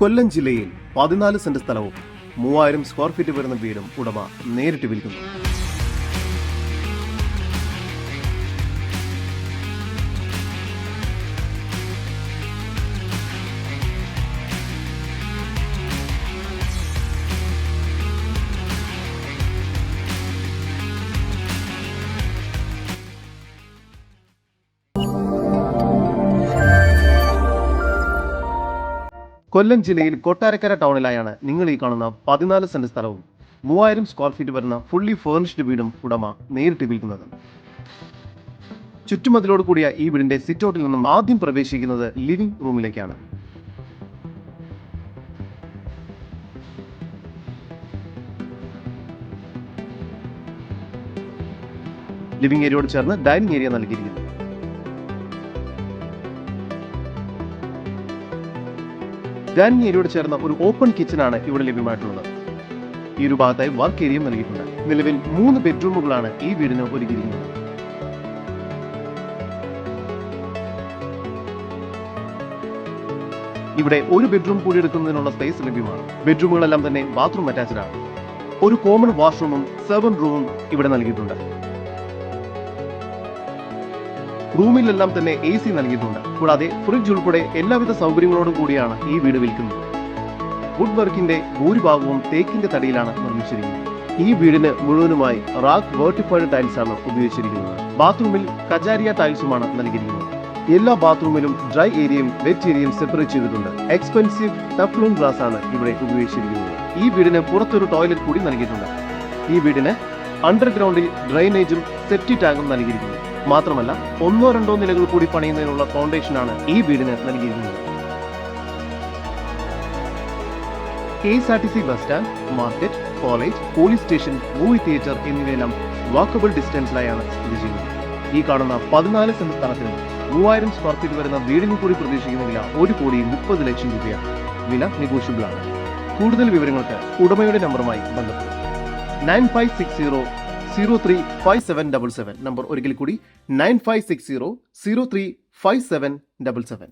കൊല്ലം ജില്ലയിൽ പതിനാല് സെന്റ് സ്ഥലവും മൂവായിരം സ്ക്വയർ ഫീറ്റ് വരുന്ന വീടും ഉടമ നേരിട്ട് വിൽക്കുന്നു. കൊല്ലം ജില്ലയിൽ കൊട്ടാരക്കര ടൗണിലായാണ് നിങ്ങൾ ഈ കാണുന്ന പതിനാല് സെന്റ് സ്ഥലവും മൂവായിരം സ്ക്വയർ ഫീറ്റ് വരുന്ന ഫുള്ളി ഫേർണിഷ്ഡ് വീടും ഉടമ നേരിട്ട് വിൽക്കുന്നത്. ചുറ്റുമതിലോട് കൂടിയ ഈ വീടിന്റെ സിറ്റൗട്ടിൽ നിന്നും ആദ്യം പ്രവേശിക്കുന്നത് ലിവിംഗ് റൂമിലേക്കാണ് ലിവിംഗ് ഏരിയയോട് ചേർന്ന് ഡൈനിങ് ഏരിയ നൽകിയിരിക്കുന്നു. ഡൈനിങ് ഏരിയയോട് ചേർന്ന ഒരു ഓപ്പൺ കിച്ചൺ ആണ് ഇവിടെ ലഭ്യമായിട്ടുള്ളത്. ഈ ഒരു ഭാഗത്തായി വർക്ക് ഏരിയയും നൽകിയിട്ടുണ്ട്. നിലവിൽ മൂന്ന് ബെഡ്റൂമുകളാണ് ഈ വീടിന് ഒരുക്കിയിരിക്കുന്നത്. ഇവിടെ ഒരു ബെഡ്റൂം കൂടി എടുക്കുന്നതിനുള്ള സ്പേസ് ലഭ്യമാണ്. ബെഡ്റൂമുകളെല്ലാം തന്നെ ബാത്റൂം അറ്റാച്ച്ഡ് ആണ് ഒരു കോമൺ വാഷ്റൂമും സെവൻ റൂമും ഇവിടെ നൽകിയിട്ടുണ്ട്. റൂമിലെല്ലാം തന്നെ എ സി നൽകിയിട്ടുണ്ട്. കൂടാതെ ഫ്രിഡ്ജ് ഉൾപ്പെടെ എല്ലാവിധ സൗകര്യങ്ങളോടും കൂടിയാണ് ഈ വീട് വിൽക്കുന്നത്. വുഡ് വർക്കിന്റെ ഭൂരിഭാഗവും തേക്കിന്റെ തടിയിലാണ് നിർമ്മിച്ചിരിക്കുന്നത്. ഈ വീടിന് മുഴുവനുമായി റാക്ക് വേർട്ടിഫൈഡ് ടൈൽസ് ആണ് ഉപയോഗിച്ചിരിക്കുന്നത്. ബാത്റൂമിൽ കജാരിയ ടൈൽസുമാണ് നൽകിയിരിക്കുന്നത്. എല്ലാ ബാത്റൂമിലും ഡ്രൈ ഏരിയയും വെറ്റ് ഏരിയയും സെപ്പറേറ്റ് ചെയ്തിട്ടുണ്ട്. എക്സ്പെൻസീവ് ടഫ്ലൂൺ ഗ്ലാസ് ആണ് ഇവിടെ ഉപയോഗിച്ചിരിക്കുന്നത്. ഈ വീടിന് പുറത്തൊരു ടോയ്ലറ്റ് കൂടി നൽകിയിട്ടുണ്ട്. ഈ വീടിന് അണ്ടർഗ്രൗണ്ടിൽ ഡ്രൈനേജും സെപ്റ്റി ടാങ്കും നൽകിയിരിക്കുന്നു. മാത്രമല്ല ഒന്നോ രണ്ടോ നിലകൾ കൂടി പണിയുന്നതിനുള്ള ഫൗണ്ടേഷനാണ് ഈ വീടിന് നൽകിയിരുന്നത് K S R T C bus stand market college police station movie theatre എന്നിവയെല്ലാം വാക്കബിൾ ഡിസ്റ്റൻസിലായാണ് സ്ഥിതി ചെയ്യുന്നത്. ഈ കാണുന്ന പതിനാല് സെന്റ് സ്ഥലത്തിന് മൂവായിരം സ്ക്വയർ ഫീറ്റ് വരുന്ന വീടിന് കൂടി പ്രതീക്ഷിക്കുന്ന വില ഒരു കോടി മുപ്പത് ലക്ഷം രൂപയാണ്. വില നെഗോഷ്യബിൾ ആണ്. കൂടുതൽ വിവരങ്ങൾക്ക് ഉടമയുടെ നമ്പറുമായി ബന്ധപ്പെടും nine five six zero zero three five seven double seven number ഒരിക്കൽ കൂടി nine five six zero zero three five seven double seven